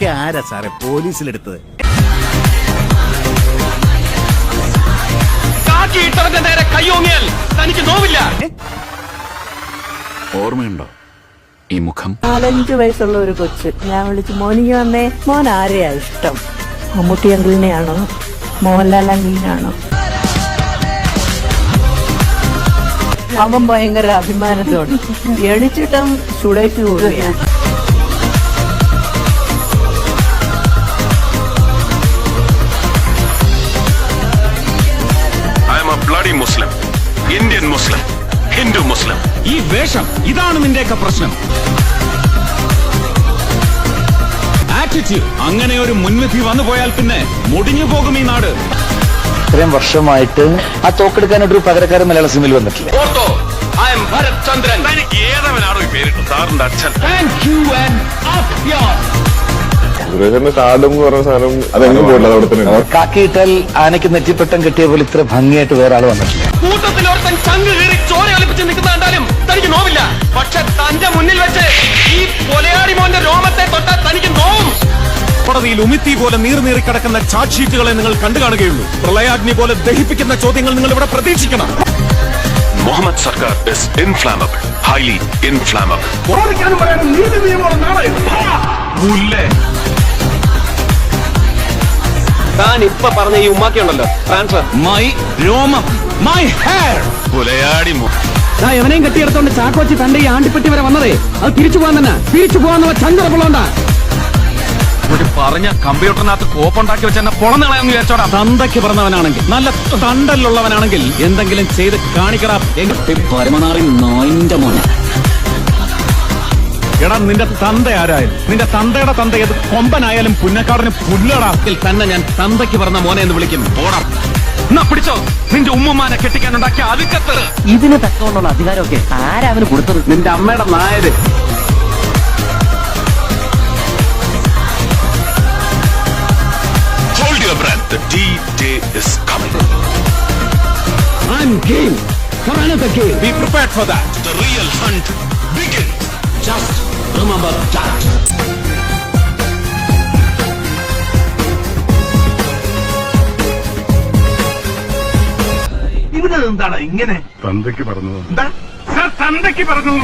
ഇതൊക്കെ ആരാ സാറേ പോലീസിലെടുത്തത്? നേരെ കയ്യോങ്ങിയാൽ തനിക്ക് നോവില്ല. ഓർമ്മയുണ്ടോ ഈ മുഖം? നാലഞ്ചു വയസ്സുള്ള ഒരു കൊച്ച്. ഞാൻ വിളിച്ചു മോനിക്ക് വന്നേ. മോൻ ആരെയാ ഇഷ്ടം? മമ്മൂട്ടി അങ്കിളിനെയാണോ? മോഹൻലാൽ അങ്കിളിനെയാണോ? അവൻ ഭയങ്കര അഭിമാനത്തോട്. എണിച്ചിട്ടും ചുടയ്ക്ക് പോവുകയാണ് മുസ്ലിം ഹിന്ദു മുസ്ലിം. ഈ വേഷം ഇതാണ് നിന്റെയൊക്കെ പ്രശ്നം. ആറ്റിറ്റ്യൂഡ് അങ്ങനെ ഒരു മുൻവിധി വന്നു പോയാൽ പിന്നെ മുടിഞ്ഞു പോകും ഈ നാട്. ഇത്രയും വർഷമായിട്ട് ആ തോക്കെടുക്കാനൊരു പകരക്കാരൻ മലയാള സിനിമയിൽ വന്നിട്ടില്ല. ഓർത്തോ ഐ എം ഭരത് ചന്ദ്രൻ. എനിക്ക് ഏതവനാണോ ഈ പേരിട്ടു സാറിന്റെ അച്ഛൻ. താങ്ക് യു ആൻഡ് സുരേഷന്റെ കാർഡും എന്ന് പറഞ്ഞ സാധനം അതെങ്ങും പോയില്ല അവിടെ തന്നെ. കാക്കിയിട്ടാൽ ആനയ്ക്ക് നെറ്റിപ്പട്ടം കിട്ടിയ പോലെ ഇത്ര ഭംഗിയായിട്ട് വേറെ ആൾ വന്നിട്ടില്ല. കൂട്ടത്തിൽ ഒരുത്തൻ ചങ്ക് കീറി ചോര ഒലിപ്പിച്ച് നിൽക്കുന്ന കണ്ടാലും തനിക്ക് നോവില്ല. പക്ഷെ തന്റെ മുന്നിൽ വെച്ച് ഈ കൊലയാടി മോന്റെ രോമത്തെ തൊട്ടാൽ തനിക്ക് നോവും. കോടതിയിൽ ഉമിത്തി പോലെ നീർനീറി കിടക്കുന്ന ചാർജ് ഷീറ്റുകളെ നിങ്ങൾ കണ്ടു കാണുകയുള്ളൂ. പ്രളയാഗ്നി പോലെ ദഹിപ്പിക്കുന്ന ചോദ്യങ്ങൾ നിങ്ങൾ ഇവിടെ പ്രതീക്ഷിക്കണം. മുഹമ്മദ് സർക്കാർ ഇസ് ഇൻഫ്ലാമബിൾ ഹൈലി ഇൻഫ്ലാമബിൾ താൻ ഇപ്പൊ പറഞ്ഞ ഈ ഉമ്മാക്കി ഉണ്ടല്ലോ. ട്രാൻസ്ഫർ മൈ രോമം മൈ ഹെയർ പുലയാടി എവനെയും കെട്ടിയെടുത്തോണ്ട് ചാക്കോച്ചി തന്റെ ഈ ആണ്ടിപ്പെട്ടി വരെ വന്നതേ. അത് തിരിച്ചു പോകാൻ തന്നെ. തിരിച്ചു പോകാന്നുള്ള ചങ്കറപ്പുള്ളോണ്ടാ ഒരു പറഞ്ഞ കമ്പ്യൂട്ടറിനകത്ത് കോപ്പുണ്ടാക്കി വെച്ച് എന്നെ പൊളന്നളയെന്ന് വിചാരിച്ചോടാ. തന്തയ്ക്ക് പറഞ്ഞവനാണെങ്കിൽ നല്ല തണ്ടല്ലുള്ളവനാണെങ്കിൽ എന്തെങ്കിലും ചെയ്ത് കാണിക്കടാ. പരമനാറി നോയിന്റെ മോനെ. എടാ നിന്റെ തന്ത ആരായാലും നിന്റെ തന്തയുടെ തന്ത ഏത് കൊമ്പനായാലും പുന്നക്കാടിന് പുല്ലടാക്കിൽ തന്നെ ഞാൻ തന്തയ്ക്ക് പറഞ്ഞ മോനെ എന്ന് വിളിക്കും. ഓടാ എന്നാ പിടിച്ചോ? നിന്റെ ഉമ്മമാനെ കെട്ടിക്കാനുണ്ടാക്കിയ അതിക്കത്തറ് ഇതിന് തക്കമുള്ള അധികാരമൊക്കെ ആരാ അവന് കൊടുത്തത്? നിന്റെ അമ്മയുടെ Nair. The D-Day is coming. I'm game for another game. Be prepared for that. The real hunt begins. Just remember that. ഇങ്ങനെ തന്തയ്ക്ക് പറഞ്ഞു തന്തയ്ക്ക് പറഞ്ഞു